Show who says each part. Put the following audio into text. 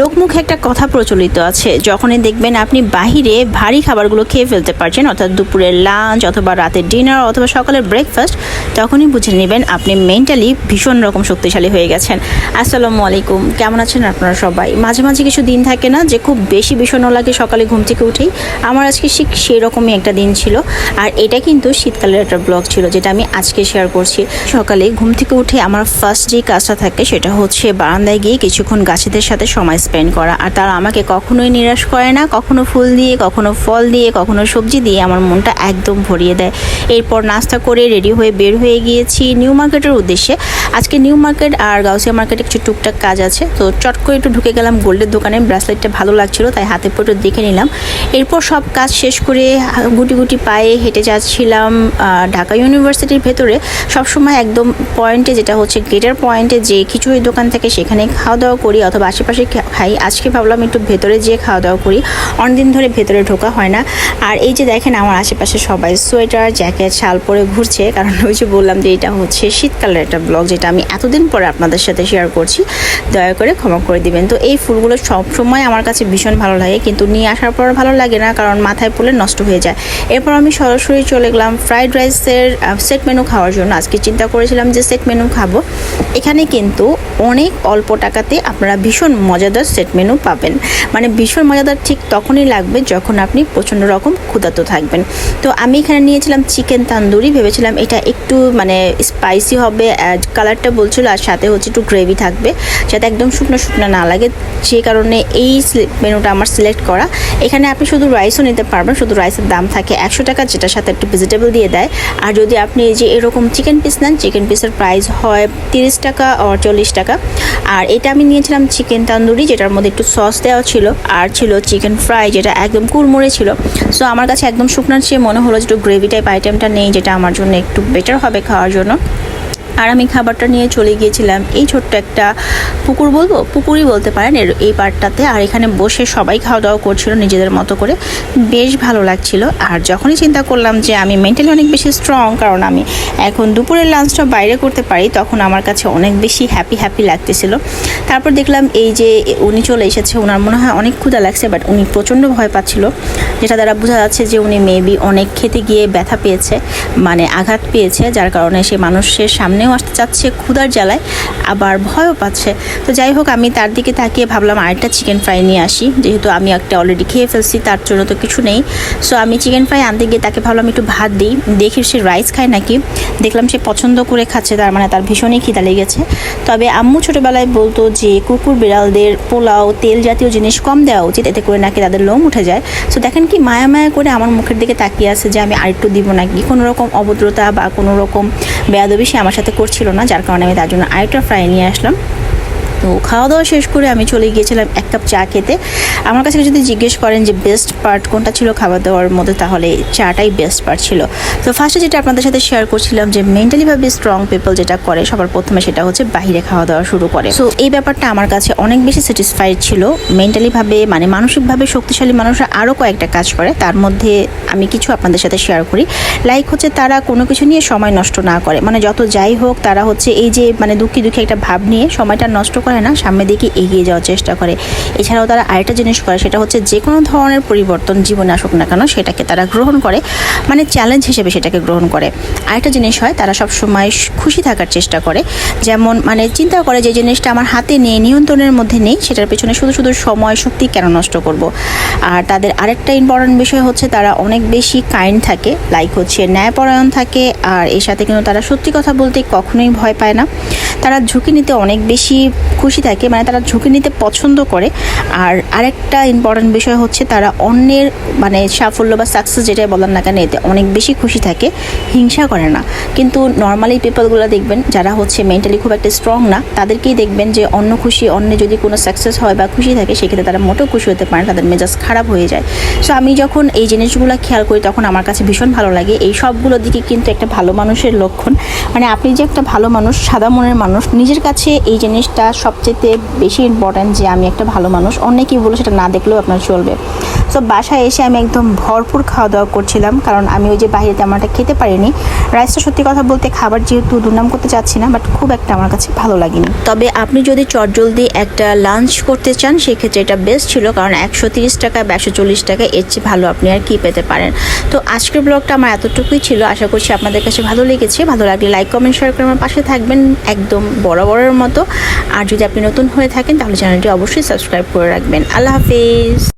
Speaker 1: লোকমুখে একটা কথা প্রচলিত আছে। যখনই দেখবেন আপনি বাহিরে ভারী খাবারগুলো খেয়ে ফেলতে পারছেন, অর্থাৎ দুপুরের লাঞ্চ অথবা রাতের ডিনার অথবা সকালের ব্রেকফাস্ট তখনই বুঝে নেবেন আপনি মেন্টালি ভীষণ রকম শক্তিশালী হয়ে গেছেন। আসসালামু আলাইকুম। কেমন আছেন আপনারা সবাই? মাঝে মাঝে কিছু দিন থাকে না যে খুব বেশি বিষণ্ণ লাগে সকালে ঘুম থেকে উঠেই। আমার আজকে সেই রকমই একটা দিন ছিল। আর এটা কিন্তু শীতকালের একটা ব্লগ ছিল যেটা আমি আজকে শেয়ার করছি। সকালে ঘুম থেকে উঠে আমার ফার্স্ট যে কাজটা থাকে সেটা হচ্ছে বারান্দায় গিয়ে কিছুক্ষণ গাছেদের সাথে সময় স্পেন্ড করা। আর তারা আমাকে কখনোই নিরাশ করে না, কখনো ফুল দিয়ে, কখনো ফল দিয়ে, কখনো সবজি দিয়ে আমার মনটা একদম ভরিয়ে দেয়। এরপর নাস্তা করে রেডি হয়ে বের হয়ে গিয়েছি নিউ মার্কেটের উদ্দেশ্যে। আজকে নিউ মার্কেট আর গাউসিয়া মার্কেটে কিছু টুকটাক কাজ আছে। তো চট করে একটু ঢুকে গেলাম গোল্ডের দোকানে, ব্রাসলেটটা ভালো লাগছিল, তাই হাতে পরে দেখে নিলাম। এরপর সব কাজ শেষ করে গুটি গুটি পায়ে হেঁটে যাচ্ছিলাম ঢাকা ইউনিভার্সিটির ভেতরে। সবসময় একদম পয়েন্টে, যেটা হচ্ছে গেটার পয়েন্টে, যে খিচুড়ির দোকান থেকে সেখানে খাওয়া দাওয়া করি অথবা আশেপাশে খাই। আজকে ভাবলাম একটু ভেতরে যেয়ে খাওয়া দাওয়া করি। অনেকদিন ধরে ভেতরে ঢোকা হয় না। আর এই যে দেখেন আমার আশেপাশে সবাই সোয়েটার, জ্যাকেট, শাল পরে ঘুরছে, কারণ ওই যে বললাম যে এটা হচ্ছে শীতকালের একটা ব্লগ, যেটা আমি এতদিন পরে আপনাদের সাথে শেয়ার করছি। দয়া করে ক্ষমা করে দিবেন। তো এই ফুলগুলো সব সময় আমার কাছে ভীষণ ভালো লাগে, কিন্তু নিয়ে আসার পর ভালো লাগে না, কারণ মাথায় পড়লে নষ্ট হয়ে যায়। এরপর আমি সরাসরি চলে গেলাম ফ্রাইড রাইসের সেট মেনু খাওয়ার জন্য। আজকে চিন্তা করেছিলাম যে সেট মেনু খাব। এখানে কিন্তু অনেক অল্প টাকাতে আপনারা ভীষণ মজাদার সেট মেনু পাবেন। মানে ভীষণ মজাদার ঠিক তখনই লাগবে যখন আপনি প্রচণ্ড রকম ক্ষুধার্ত থাকবেন। তো আমি এখানে নিয়েছিলাম চিকেন তান্দুরি, ভেবেছিলাম এটা একটু মানে স্পাইসি হবে কালারটা বলছিল, আর সাথে হচ্ছে একটু গ্রেভি থাকবে, যাতে একদম শুকনো শুকনো না লাগে। সেই কারণে এই মেনুটা আমার সিলেক্ট করা। এখানে আপনি শুধু রাইসও নিতে পারবেন, শুধু রাইসের দাম থাকে একশো টাকা, যেটার সাথে একটু ভেজিটেবল দিয়ে দেয়। আর যদি আপনি এই যে এরকম চিকেন পিস নেন চিকেন পিসের প্রাইস হয় তিরিশ টাকা আর চল্লিশ টাকা। আর এটা আমি নিয়েছিলাম চিকেন তান্দুরি, যেটার মধ্যে একটু সস দেওয়া ছিল, আর ছিল চিকেন ফ্রাই যেটা একদম কুড়মুড়ে ছিল। সো আমার কাছে একদম শুকনার চেয়ে মনে হলো যে একটু গ্রেভি টাইপ আইটেমটা নেই, যেটা আমার জন্য একটু বেটার হবে খাওয়ার জন্য। আর আমি খাবারটা নিয়ে চলে গিয়েছিলাম। এই ছোট্ট একটা পুকুর বলব? পুকুরই বলতে পারেন এর এই পার্টটাতে আর এখানে বসে সবাই খাওয়া দাওয়া করছিল নিজেদের মতো করে। বেশ ভালো লাগছিল। আর যখনই চিন্তা করলাম যে আমি মেন্টালি অনেক বেশি স্ট্রং কারণ আমি এখন দুপুরের লাঞ্চটা বাইরে করতে পারি, তখন আমার কাছে অনেক বেশি হ্যাপি হ্যাপি লাগতেছিল। তারপর দেখলাম এই যে উনি চলে এসেছে ওনার মনে হয় অনেক ক্ষুধা লাগছে বাট উনি প্রচণ্ড ভয় পাচ্ছিল। যেটা দ্বারা বোঝা যাচ্ছে যে উনি মেবি অনেক খেতে গিয়ে ব্যথা পেয়েছে মানে আঘাত পেয়েছে, যার কারণে সে মানুষের সামনেও আসতে চাচ্ছে ক্ষুধার জ্বালায়, আবার ভয়ও পাচ্ছে। তো যাই হোক, আমি তার দিকে তাকিয়ে ভাবলাম আরেকটা চিকেন ফ্রাই নিয়ে আসি। যেহেতু আমি একটা অলরেডি খেয়ে ফেলছি, তার জন্য তো কিছু নেই। সো আমি চিকেন ফ্রাই আনতে গিয়ে তাকে ভাবলাম একটু ভাত দিই। দেখি সে রাইস খায় নাকি? দেখলাম সে পছন্দ করে খাচ্ছে, তার মানে তার ভীষণই খিদা লেগেছে। তবে আম্মু ছোটোবেলায় বলতো যে, কুকুর বিড়ালদের পোলাও, তেল জাতীয় জিনিস কম দেওয়া উচিত, এতে করে নাকি তাদের লোম উঠে যায়। সো দেখেন কি, মায়া মায়া করে আমার মুখের দিকে তাকিয়ে আছে যে, আমি আরেকটু দিব নাকি? কোনো রকম অভদ্রতা বা কোনো রকম বেয়াদবি সে আমার সাথে করছিল না, যার কারণে আমি তার জন্য আরেকটা ফ্রাই নিয়ে আসলাম। তো খাওয়া দাওয়া শেষ করে আমি চলে গিয়েছিলাম এক কাপ চা খেতে। আমার কাছে যদি জিজ্ঞেস করেন যে বেস্ট পার্ট কোনটা ছিল খাবার দাওয়ার মধ্যে, তাহলে চাটাই বেস্ট পার্ট ছিল। তো ফার্স্টে যেটা আপনাদের সাথে শেয়ার করছিলাম যে মেন্টালিভাবে স্ট্রং পিপল যেটা করে, সবার প্রথমে সেটা হচ্ছে বাইরে খাওয়া দাওয়া শুরু করে। সো এই ব্যাপারটা আমার কাছে অনেক বেশি স্যাটিসফাইড ছিল। মেন্টালিভাবে মানে মানসিকভাবে শক্তিশালী মানুষরা আরও কয়েকটা কাজ করে, তার মধ্যে আমি কিছু আপনাদের সাথে শেয়ার করি। লাইক হচ্ছে তারা কোনো কিছু নিয়ে সময় নষ্ট না করে। মানে যত যাই হোক, তারা হচ্ছে এই যে মানে দুঃখী দুঃখী একটা ভাব নিয়ে সময়টা নষ্ট করে না, সামনের দিকে এগিয়ে যাওয়ার চেষ্টা করে। এছাড়াও তারা আরেকটা জিনিস করে, সেটা হচ্ছে যে কোনো ধরনের পরিবর্তন জীবনে আসুক না কেন, সেটাকে তারা গ্রহণ করে মানে চ্যালেঞ্জ হিসেবে সেটাকে গ্রহণ করে। আরেকটা জিনিস হয়, তারা সব সময় খুশি থাকার চেষ্টা করে। যেমন মানে চিন্তা করে যে জিনিসটা আমার হাতে নেই, নিয়ন্ত্রণের মধ্যে নেই, সেটার পেছনে শুধু শুধু সময়, শক্তি কেন নষ্ট করব? আর তাদের আরেকটা ইম্পর্টেন্ট বিষয় হচ্ছে, তারা অনেক বেশি কাইন্ড থাকে লাইক হচ্ছে ন্যায়পরায়ণ থাকে, আর এর সাথে কিন্তু তারা সত্যি কথা বলতে কখনোই ভয় পায় না। তারা ঝুঁকি নিতে অনেক বেশি খুশি থাকে মানে তারা ঝুঁকি নিতে পছন্দ করে। আর আরেকটা ইম্পর্টেন্ট বিষয় হচ্ছে তারা অন্যের মানে সাফল্য বা সাকসেস যেটাই বলেন না কেন, এতে অনেক বেশি খুশি থাকে, হিংসা করে না। কিন্তু নর্মালি পিপলগুলো দেখবেন, যারা হচ্ছে মেন্টালি খুব একটা স্ট্রং না, তাদেরকেই দেখবেন যে অন্য খুশি অন্য যদি কোনো সাকসেস হয় বা খুশি থাকে, সেক্ষেত্রে তারা মোটেও খুশি হতে পারে তাদের মেজাজ খারাপ হয়ে যায়। সো আমি যখন এই জিনিসগুলো খেয়াল করি, তখন আমার কাছে ভীষণ ভালো লাগে। এই সবগুলো দিকে কিন্তু একটা ভালো মানুষের লক্ষণ। মানে আপনি যে একটা ভালো মানুষ, সাদা মনের মানুষ নিজের কাছে এই জিনিসটা সবচেয়ে বেশি ইম্পর্ট্যান্ট যে আমি একটা ভালো মানুষ। অনেকেই বলে সেটা না দেখলেও আপনার চলবে। তো বাসায় এসে আমি একদম ভরপুর খাওয়া দাওয়া করছিলাম, কারণ আমি ওই যে বাইরে তেমন একটা খেতে পারিনি। রাইসটা সত্যি কথা বলতে খাবার যেহেতু দুর্নাম করতে চাচ্ছি না বাট খুব একটা আমার কাছে ভালো লাগেনি। তবে আপনি যদি চটজলদি একটা লাঞ্চ করতে চান, সেক্ষেত্রে এটা বেস্ট ছিল, কারণ একশো তিরিশ টাকা বা একশো চল্লিশ টাকা, এর চেয়ে ভালো আপনি আর কি পেতে পারেন। তো আজকের ব্লগটা আমার এতটুকুই ছিল, আশা করছি আপনাদের কাছে ভালো লেগেছে। ভালো লাগলে লাইক কমেন্ট শেয়ার করে আমার পাশে থাকবেন একদম বরাবরের মতো। আর যদি আপনি নতুন হয়ে থাকেন, তাহলে চ্যানেলটি অবশ্যই সাবস্ক্রাইব করে রাখবেন। আল্লাহ হাফিজ।